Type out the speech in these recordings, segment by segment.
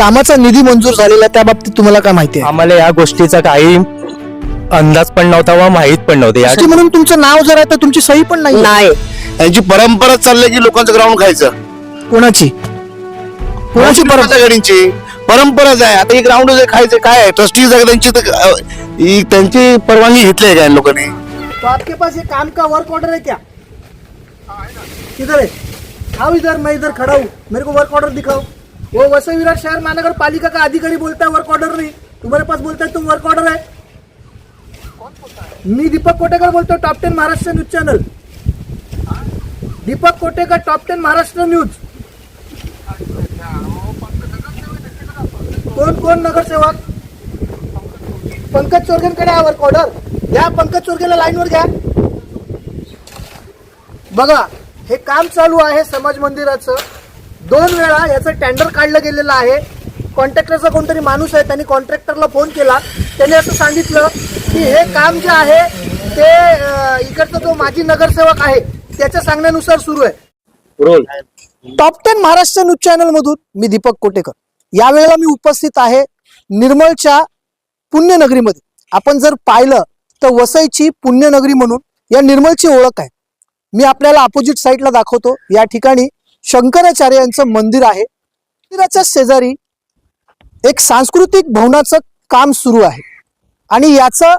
कामाचा निधी मंजूर झालेला आहे, त्या बाबतीत तुम्हाला काय माहिती आहे? आम्हाला या गोष्टीचा काही अंदाज पण नव्हता व माहीत पण नव्हते. या म्हणून तुमचं नाव जर आहे तर तुमची सही पण नाही नाही. यांची परंपरा चालली की लोकांचं ग्राउंड खायचं. कोणाची? कोणाची परंपरा? परंपरा गाडींची परंपराच आहे आता हे ग्राउंड जे खायचं काय आहे? ट्रस्टी त्यांची तर अ, ही त्यांची परवानगी घेतली आहे का या लोकांनी. तो आपके पास ये काम का वर्क ऑर्डर है क्या? किधर है आओ इधर मैं इधर खड़ा हूँ. मेरे को वर्क ऑर्डर दिखाओ. हो, वो वसई विराट शहर महानगर पालिका का अधिकारी बोलता है वर्क ऑर्डर नहीं तुम्हारे पास बोलता है तुम वर्क ऑर्डर है मी दीपक कोटेकर बोलतो top ten Maharashtra news channel Deepak Kotekar top ten Maharashtra news कोण कोण नगरसेवक? पंकज चोरगेंकडे आहे वर्क ऑर्डर घ्या पंकज चोरगेला लाईनवर घ्या. बघा हे काम चालू आहे समाज मंदिराचं. दोन वेळा याचं टेंडर काढलं गेलेलं आहे. कॉन्ट्रॅक्टरचा कोणतरी माणूस आहे त्यांनी कॉन्ट्रॅक्टरला फोन केला. त्याने असं सांगितलं की हे काम जे आहे ते इकडचा जो माजी नगरसेवक आहे त्याच्या सांगण्यानुसार सुरू आहे. Roll. Top ten Maharashtra news channel मधून मी दीपक कोटेकर. यावेळेला मी उपस्थित आहे निर्मळच्या पुण्यनगरीमध्ये. आपण जर पाहिलं तर वसईची पुण्यनगरी म्हणून या निर्मळची ओळख आहे. मी आपल्याला अपोजिट साईडला दाखवतो. या ठिकाणी शंकराचार्यांचं मंदिर आहे. मंदिराच्या शेजारी एक सांस्कृतिक भवनाचं काम सुरू आहे. आणि याचं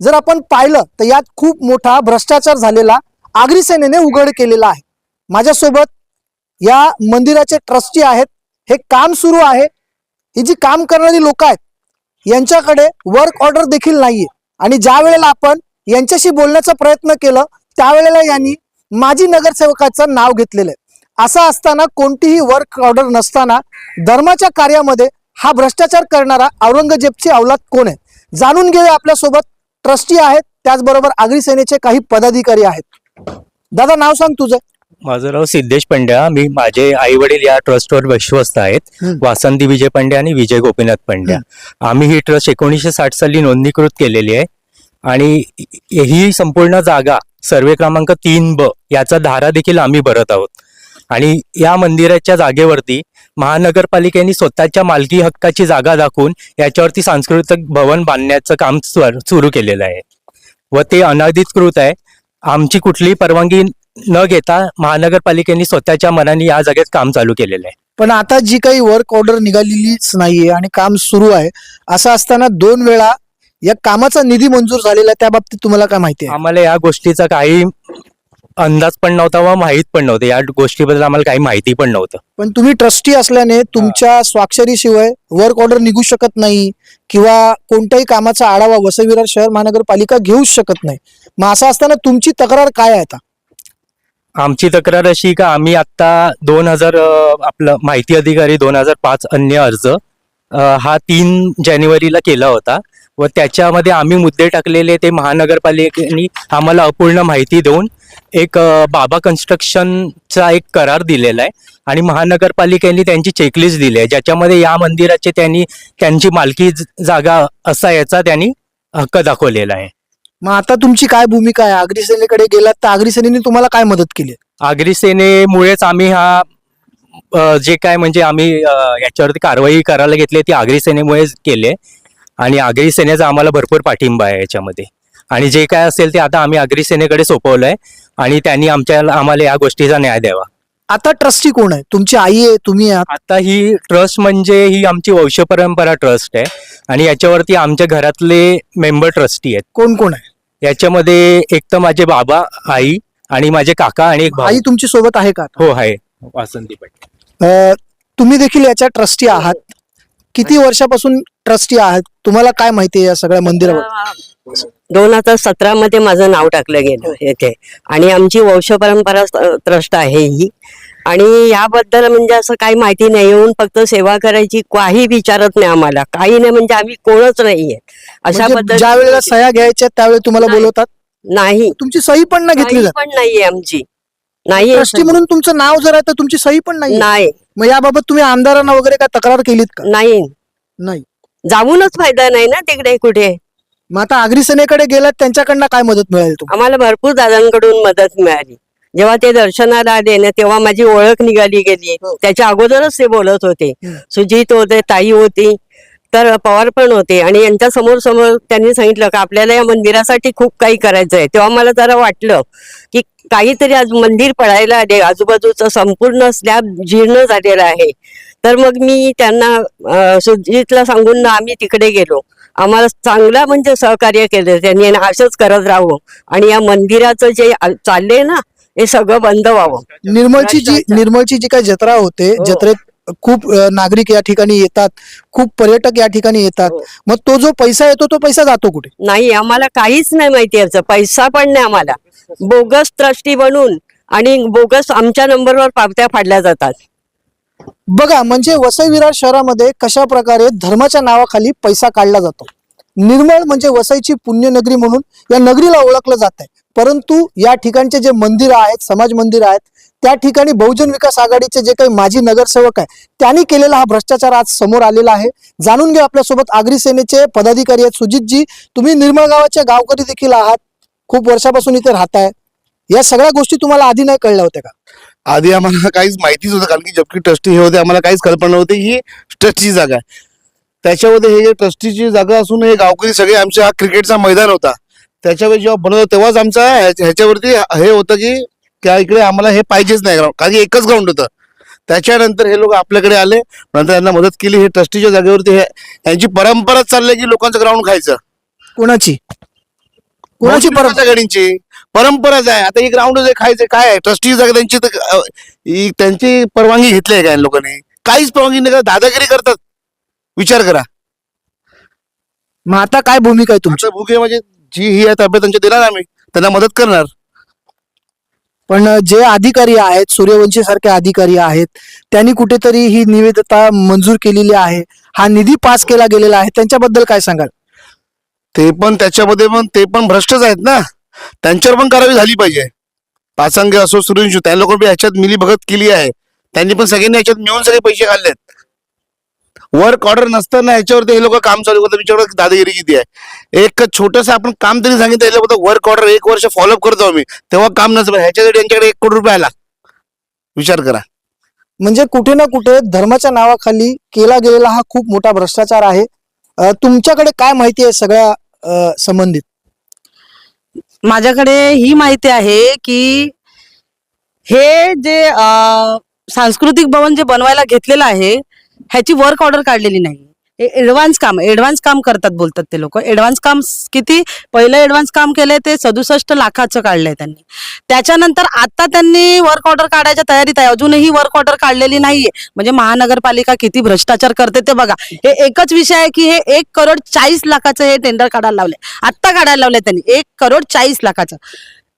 जर आपण पाहिलं तर यात खूप मोठा भ्रष्टाचार झालेला आगरी सेनेने उघड केलेला आहे. माझ्यासोबत या मंदिराचे ट्रस्टी आहेत. हे काम सुरू आहे. ही जी काम करणारी लोक आहेत यांच्याकडे वर्क ऑर्डर देखील नाहीये. आणि ज्या वेळेला आपण यांच्याशी बोलण्याचा प्रयत्न केलं त्यावेळेला यांनी माजी नगरसेवकाचं नाव घेतलेलं आहे. असं असताना कोणतीही वर्क ऑर्डर नसताना धर्माच्या कार्यामध्ये हा भ्रष्टाचार करणारा औरंगजेबची अवलाद कोण आहे? जाणून घेऊया आपल्यासोबत. ट्रस्टी आहेत त्याचबरोबर आगरी सेनेचे काही पदाधिकारी आहेत. दादा नाव सांग तुझं. माझं नाव सिद्धेश पंड्या. मी माझे आई वडील या ट्रस्टवर विश्वस्त आहेत. वासंती विजय पंड्या आणि विजय गोपीनाथ पंड्या. आम्ही ही ट्रस्ट एकोणीसशे साठ साली नोंदणीकृत केलेली आहे. आणि ही संपूर्ण जागा सर्वे क्रमांक तीन ब याचा धारा देखील आम्ही भरत आहोत. आणि या मंदिराच्या जागेवरती महानगरपालिकेने स्वतःच्या मालकी हक्काची जागा दाखवून याच्यावरती सांस्कृतिक भवन बांधण्याचं काम सुरू केलेलं आहे. व ते अनधिकृत आहे. आमची कुठलीही परवानगी न घेता महानगरपालिकेने स्वतःच्या मनाने या जागेत काम चालू केलेलं आहे. पण आता जी काही वर्क ऑर्डर निघालेलीच नाहीये आणि काम सुरू आहे असं असताना दोन वेळा या कामाचा निधी मंजूर झालेला त्या बाबतीत तुम्हाला काय माहिती आहे? आम्हाला या गोष्टीचा काही अंदाज पण नव्हता व माहीत पण नव्हतं. या गोष्टीबद्दल आम्हाला काही माहिती पण नव्हतं. पण तुम्ही ट्रस्टी असल्याने तुमच्या स्वाक्षरीशिवाय वर्क ऑर्डर निघू शकत नाही किंवा कोणत्याही कामाचा आढावा वसई शहर महानगरपालिका घेऊच शकत नाही. मग असं असताना तुमची तक्रार काय आहे आता? आमची तक्रार अशी का आम्ही आता दोन हजार आपलं माहिती अधिकारी दोन हजार पाच अन्य अर्ज अ, हा तीन जानेवारीला केला होता. व त्याच्यामध्ये आम्ही मुद्दे टाकलेले ते महानगरपालिकेने आम्हाला अपूर्ण माहिती देऊन एक बाबा कन्स्ट्रक्शनचा एक करार दिलेला आहे आणि महानगरपालिकेने त्यांची चेकलिस्ट दिली आहे ज्याच्यामध्ये या मंदिराचे त्यांनी त्यांची मालकी जागा असा याचा त्यांनी हक्क दाखवलेला आहे. मग आता तुमची काय भूमिका आहे? आगरी सेनेकडे गेलात तर आगरी सेनेने तुम्हाला काय मदत केली? आगरी सेनेमुळेच आम्ही हा जे काय म्हणजे आम्ही याच्यावरती कारवाई करायला घेतली ती आगरी सेनेमुळेच केले आणि आगरी सेनेचा आम्हाला भरपूर पाठिंबा आहे याच्यामध्ये. आणि जे काय असेल ते आता आम्ही आगरी सेनेकडे सोपवलंय. आणि त्यांनी आमच्या आम्हाला या गोष्टीचा न्याय द्यावा. आता ट्रस्टी कोण आहे? तुमची आई आहे तुम्ही आहात? आता ही ट्रस्ट म्हणजे ही आमची वंश परंपरा ट्रस्ट आहे आणि याच्यावरती आमच्या घरातले मेंबर ट्रस्टी आहेत. कोण कोण आहे? याच्यामध्ये एक तर माझे बाबा आई आणि माझे काका आणि एक भाऊ. आई तुमची सोबत आहे का हो आहे. वासंती पटेल. अ, तुम्ही देखील याच्या ट्रस्टी आहात. किती वर्षापासून ट्रस्टी आहात? तुम्हाला काय माहिती आहे या सगळ्या मंदिरावर? दोन हजार सतरा मध्ये माझं नाव टाकलं गेलं येथे आणि आमची वंश परंपरा ट्रस्ट आहे ही. आणि याबद्दल म्हणजे असं काही माहिती नाही. येऊन फक्त सेवा करायची काही विचारत नाही आम्हाला. काही नाही म्हणजे आम्ही कोणच नाहीये. अशा म्हणजे ज्या वेळेला सह्या घ्यायच्या त्यावेळी तुम्हाला. बोलवतात? नाही. तुमची सही पण नाही घेतली पण नाहीये आमची. नाही ट्रस्टी म्हणून तुमचं नाव जर आहे तर तुमची सही पण नाही नाही. मग याबाबत तुम्ही आमदारांना वगैरे काय तक्रार केलीत का? नाही. नाही. जाऊनच फायदा नाही ना तिकडे कुठे? मग आता आगरी सेनेकडे गेलात त्यांच्याकडनं काय मदत मिळेल तुम्हाला? आम्हाला भरपूर दादांकडून मदत मिळाली. जेव्हा ते दर्शनाला आले ना तेव्हा माझी ओळख निघाली गेली. हो. त्याच्या अगोदरच ते बोलत होते. सुजित होते ताई होती तर पवार पण होते. आणि यांच्या समोर समोर त्यांनी सांगितलं का आपल्याला या मंदिरासाठी खूप काही करायचं आहे. तेव्हा मला जरा वाटलं की काहीतरी आज मंदिर पडायला आले आजूबाजूचं संपूर्ण स्लॅब जीर्ण झालेलं आहे. तर मग मी त्यांना सुजितला सांगून आम्ही तिकडे गेलो. आम्हाला चांगला म्हणजे सहकार्य केलं. त्यांनी आणि असंच करत राहावं. आणि या मंदिराचं जे चाललंय ना हे सगळं बंद व्हावं. निर्मळची जी. निर्मळची जी काही जत्रा होते हो. जत्रेत खूप नागरिक या ठिकाणी येतात. खूप पर्यटक या ठिकाणी येतात. हो. मग तो जो पैसा येतो तो पैसा जातो कुठे? नाही आम्हाला काहीच नाही माहिती याचं. पैसा पण नाही आम्हाला. बोगस ट्रस्टी बनून आणि बोगस आमच्या नंबरवर पावत्या फाडल्या जातात. बघा म्हणजे वसई विरार शहरामध्ये कशा प्रकारे धर्माच्या नावाखाली पैसा काढला जातो? निर्मळ म्हणजे वसईची पुण्यनगरी म्हणून या नगरीला ओळखलं जात आहे. परंतु या ठिकाणचे जे मंदिर आहेत समाज मंदिर आहेत त्या ठिकाणी बहुजन विकास आघाडीचे जे काही माजी नगरसेवक आहे त्यांनी केलेला हा भ्रष्टाचार आज समोर आलेला आहे. जाणून घ्या आपल्यासोबत आगरी सेनेचे पदाधिकारी आहेत सुजितजी. तुम्ही निर्मळ गावाचे गावकरी देखील आहात. खूप वर्षापासून इथे राहताय. या सगळ्या गोष्टी तुम्हाला आधी नाही कळल्या होत्या का? आधी आम्हाला काहीच माहितीच होतं कारण की जबकी ट्रस्टी हे होते आम्हाला काहीच कल्पना नव्हती ही ट्रस्टीची जागा आहे. त्याच्यामध्ये हे जे ट्रस्टीची जागा असून हे गावकरी सगळे आमच्या हा क्रिकेटचा मैदान होता. त्याच्यावर जेव्हा बनवत तेव्हाच आमचा ह्याच्या- ह्याच्यावरती हे होतं की त्या इकडे आम्हाला हे पाहिजेच नाही ग्राउंड कारण की एकच ग्राउंड होतं. त्याच्यानंतर हे लोक आपल्याकडे आले नंतर यांना मदत केली हे ट्रस्टीच्या जागेवरती हे यांची परंपराच चालली की लोकांचं ग्राउंड खायचं. कोणाची? कोणाची परंपरा? आघाडीची. परंपराच आहे. आता ही ग्राउंड जे खायचे काय आहे? ट्रस्टी जागा त्यांची? तर, अ, ही त्यांची परवानगी घेतली आहे काय लोकांनी? काहीच परवानगी नाही करत. दादागिरी करतात. विचार करा. मग आता काय भूमिका आहे तुमची? तुमच्या भूके म्हणजे जी ही आहे तब्येत त्यांच्या देणार आम्ही. त्यांना मदत करणार. पण जे अधिकारी आहेत सूर्यवंशी सारखे अधिकारी आहेत त्यांनी कुठेतरी ही निवेदता मंजूर केलेली आहे. हा निधी पास केला गेलेला आहे. त्यांच्याबद्दल काय सांगाल? ते पण त्याच्यामध्ये पण ते पण भ्रष्टच आहेत ना. त्यांच्यावर पण कारवाई झाली पाहिजे. पाचंगे असो सुरू त्या लोकांनी ह्याच्यात मिली भगत केली आहे. त्यांनी पण सगळ्यांनी ह्याच्यात मिळून सगळे पैसे खाल्लेत वर्क ऑर्डर नसताना ह्याच्यावरती हे लोक काम चालू करतात. विचार दादागिरी किती आहे? एक छोटस आपण काम तरी सांगितलं वर्क ऑर्डर एक वर्ष फॉलोअप करतो आम्ही. तेव्हा काम नसतं ह्याच्यासाठी यांच्याकडे एक कोटी रुपये आला. विचार करा. म्हणजे कुठे ना कुठे धर्माच्या नावाखाली केला गेलेला हा खूप मोठा भ्रष्टाचार आहे. तुमच्याकडे काय माहिती आहे सगळ्या संबंधित? माझ्याकडे ही माहिती आहे की हे जे सांस्कृतिक भवन जे बनवायला घेतलेलं आहे ह्याची वर्क ऑर्डर काढलेली नाही. हे ऍडव्हान्स काम एडव्हान्स काम करतात बोलतात ते लोक. एडव्हान्स काम किती? पहिलं एडव्हान्स काम केलंय ते सदुसष्ट लाखाचं काढलंय त्यांनी. त्याच्यानंतर आता त्यांनी वर्क ऑर्डर काढायच्या तयारीत आहे. अजूनही वर्क ऑर्डर काढलेली नाहीये. म्हणजे महानगरपालिका किती भ्रष्टाचार करते ते बघा. हे एकच विषय आहे की हे एक करोड चाळीस लाखाचं हे टेंडर काढायला लावले आत्ता काढायला लावले त्यांनी. एक करोड चाळीस लाखाचं.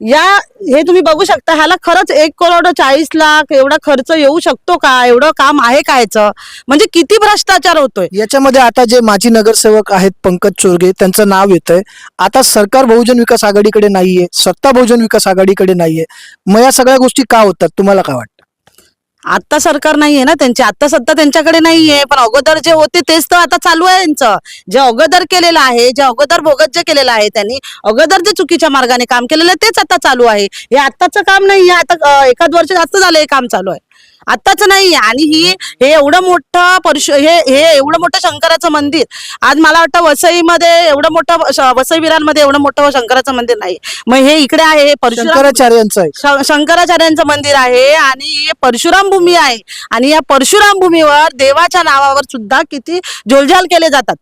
या हे तुम्ही बघू शकता ह्याला खरंच एक करोड चाळीस लाख एवढा खर्च येऊ शकतो का? एवढं काम आहे का ह्याचं? म्हणजे किती भ्रष्टाचार होतोय? याच्यामध्ये आता जे माजी नगरसेवक आहेत पंकज चोरगे त्यांचं नाव येतंय. आता सरकार बहुजन विकास आघाडीकडे नाहीये सत्ता बहुजन विकास आघाडीकडे नाहीये. मग या सगळ्या गोष्टी का होतात? तुम्हाला काय वाटतं? आता सरकार नाहीये ना त्यांची. आता सत्ता त्यांच्याकडे नाहीये. पण अगोदर जे होते तेच तर आता चालू आहे यांचं. जे अगोदर केलेलं आहे जे अगोदर भोगत जे केलेलं आहे त्यांनी अगोदर जे चुकीच्या मार्गाने काम केलेलं आहे तेच आता चालू आहे. हे आत्ताचं काम नाही आता अं, एखाद वर्ष जास्त झालं हे काम चालू आहे. आत्ताच नाही. आणि ही हे एवढं मोठं परशु हे हे एवढं मोठं शंकराचं मंदिर. आज मला वाटतं वसईमध्ये एवढं मोठं वसई विरांमध्ये एवढं मोठं शंकराचं मंदिर नाही. मग हे इकडे आहे हे परशुराम शंकराचार्यांचं आहे. श- शंकराचार्यांचं मंदिर आहे आणि हे परशुराम भूमी आहे. आणि या परशुराम भूमीवर देवाच्या नावावर सुद्धा किती झोलझाल केले जातात.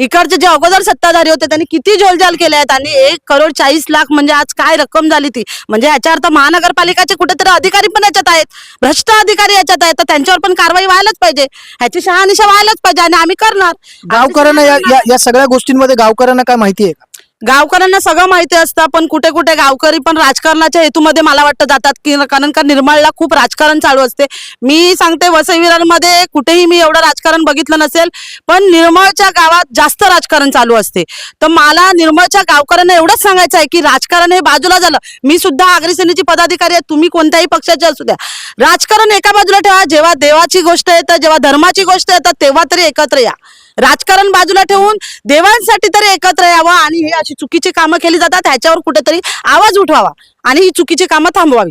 इकडचे जे अगोदर सत्ताधारी होते त्यांनी किती झोलझाल केले आहेत आणि एक करोड चाळीस लाख म्हणजे आज काय रक्कम झाली ती? म्हणजे याच्या अर्थ महानगरपालिकाचे कुठेतरी अधिकारी पण याच्यात आहेत. भ्रष्ट अधिकारी याच्यात आहेत. तर त्यांच्यावर पण कारवाई व्हायलाच पाहिजे. ह्याची शहानिशा व्हायलाच पाहिजे आणि आम्ही करणार. गावकऱ्यांना या या- या सगळ्या गोष्टींमध्ये गावकऱ्यांना काय माहिती आहे का? गावकऱ्यांना सगळं माहिती असतं पण कुठे कुठे गावकरी पण राजकारणाच्या हेतूमध्ये मला वाटतं जातात की कारण का निर्मळला खूप राजकारण चालू असते. मी सांगते वसई विरारमध्ये कुठेही मी एवढं राजकारण बघितलं नसेल पण निर्मळच्या गावात जास्त राजकारण चालू असते. तर मला निर्मळच्या गावकऱ्यांना एवढंच सांगायचं आहे की राजकारण हे बाजूला झालं. मी सुद्धा अग्रसेनेची पदाधिकारी आहे तुम्ही कोणत्याही पक्षाचे असू द्या. राजकारण एका बाजूला ठेवा जेव्हा देवाची गोष्ट येतं जेव्हा धर्माची गोष्ट येतं तेव्हा तरी एकत्र या. राजकारण बाजूला ठेवून देवांसाठी तरी एकत्र यावं आणि हे अशी चुकीची कामं केली जातात ह्याच्यावर कुठेतरी आवाज उठवावा आणि ही चुकीची कामं थांबवावी.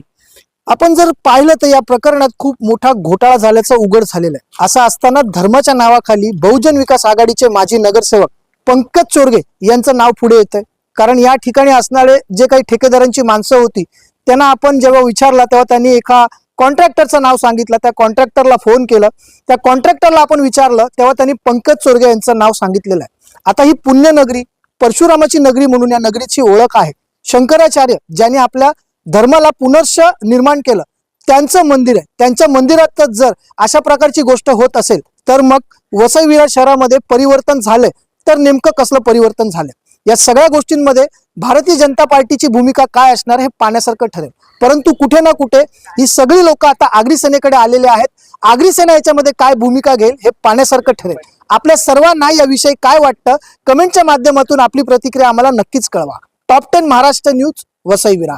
आपण जर पाहिलं तर या प्रकरणात खूप मोठा घोटाळा झाल्याचं उघड झालेलं आहे. असं असताना धर्माच्या नावाखाली बहुजन विकास आघाडीचे माजी नगरसेवक पंकज चोरगे यांचं नाव पुढे येतंय. कारण या ठिकाणी असणारे जे काही ठेकेदारांची माणसं होती त्यांना आपण जेव्हा विचारला तेव्हा त्यांनी एका कॉन्ट्रॅक्टरचं नाव सांगितलं त्या कॉन्ट्रॅक्टरला फोन केलं. त्या कॉन्ट्रॅक्टरला आपण विचारलं तेव्हा त्यांनी पंकज चोरगे यांचं नाव सांगितलेलं आहे. आता ही पुण्यनगरी परशुरामाची नगरी म्हणून या नगरीची ओळख आहे. शंकराचार्य ज्यांनी आपल्या धर्माला पुनर्श निर्माण केलं त्यांचं मंदिर आहे. त्यांच्या मंदिरातच जर अशा प्रकारची गोष्ट होत असेल तर मग वसई विरार शहरामध्ये परिवर्तन झालंय. तर नेमकं कसलं परिवर्तन झालंय? या सगळ्या गोष्टींमध्ये भारतीय जनता पार्टीची भूमिका काय असणार हे पाहण्यासारखं ठरेल. परंतु कुठे ना कुठे ही सगळी लोक आता आगरी सेनेकडे आलेले आहेत. आगरी सेना याच्यामध्ये काय भूमिका घेईल हे पाहण्यासारखं ठरेल. आपल्या सर्वांना याविषयी काय वाटतं? कमेंटच्या माध्यमातून आपली प्रतिक्रिया आम्हाला नक्कीच कळवा. Top ten Maharashtra news Vasai Virar.